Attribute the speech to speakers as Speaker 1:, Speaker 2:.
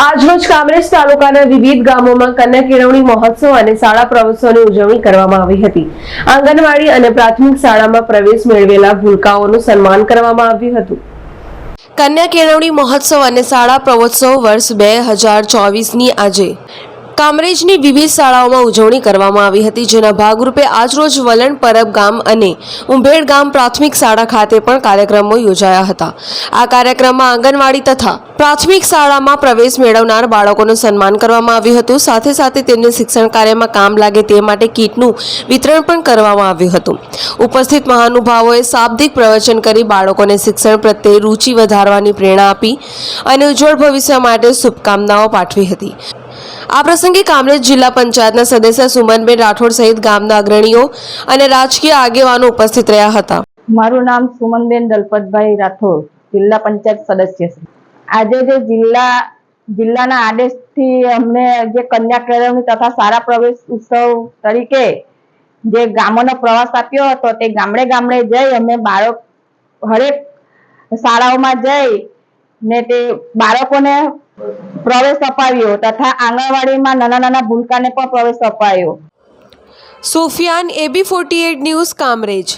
Speaker 1: તેમજ કામરેજ તાલુકાના વિવિધ ગામોમાં કન્યા કેળવણી મહોત્સવ અને શાળા પ્રવેશોની ઉજવણી કરવામાં આવી હતી. આંગણવાડી અને પ્રાથમિક શાળામાં પ્રવેશ મેળવેલા ભૂલકાઓનું સન્માન કરવામાં આવ્યું હતું. કન્યા કેળવણી મહોત્સવ અને શાળા પ્રવોત્સવ વર્ષ બે હજાર ચોવીસની આજે. કામરેજની વિવિધ શાળાઓમાં ઉજવણી કરવામાં આવી હતી, જેના ભાગરૂપે આજરોજ વલણ પરબ ગામ અને ઉંભેડ ગામ પ્રાથમિક શાળા ખાતે પણ કાર્યક્રમો યોજાયા હતા. આ કાર્યક્રમમાં આંગણવાડી તથા પ્રાથમિક શાળામાં પ્રવેશ મેળવનાર બાળકોનું સન્માન કરવામાં આવ્યું હતું. સાથે સાથે તેમને શિક્ષણ કાર્યમાં કામ લાગે તે માટે કીટનું વિતરણ પણ કરવામાં આવ્યું હતું. ઉપસ્થિત મહાનુભાવોએ શાબ્દિક પ્રવચન કરી બાળકોને શિક્ષણ પ્રત્યે રુચિ વધારવાની પ્રેરણા આપી અને ઉજ્જવળ ભવિષ્ય માટે શુભકામનાઓ પાઠવી હતી. આ પ્રસંગે કામરેજ જિલ્લા પંચાયતના સદસ્ય સુમનબેન રાઠોડ સહિત ગામના અગ્રણીઓ અને રાજકીય આગેવાનો ઉપસ્થિત રહ્યા હતા.
Speaker 2: મારું નામ સુમનબેન દલપતભાઈ રાઠોડ, જિલ્લા પંચાયત સદસ્ય છે. આજે જે જિલ્લા, જિલ્લાના આદેશથી અમને જે કન્યા કેળવણી તથા શાળા પ્રવેશ ઉત્સવ તરીકે જે ગામોનો પ્રવાસ આપ્યો હતો, તે ગામડે ગામડે જઈ અમે બાળક હરેક શાળાઓમાં જઈ ને તે બાળકોને પ્રવેશ અપાવ્યો તથા આંગણવાડીમાં નાના નાના ભૂલકાને પણ પ્રવેશ અપાયો.
Speaker 1: Sufiyan AB forty news Kamrej.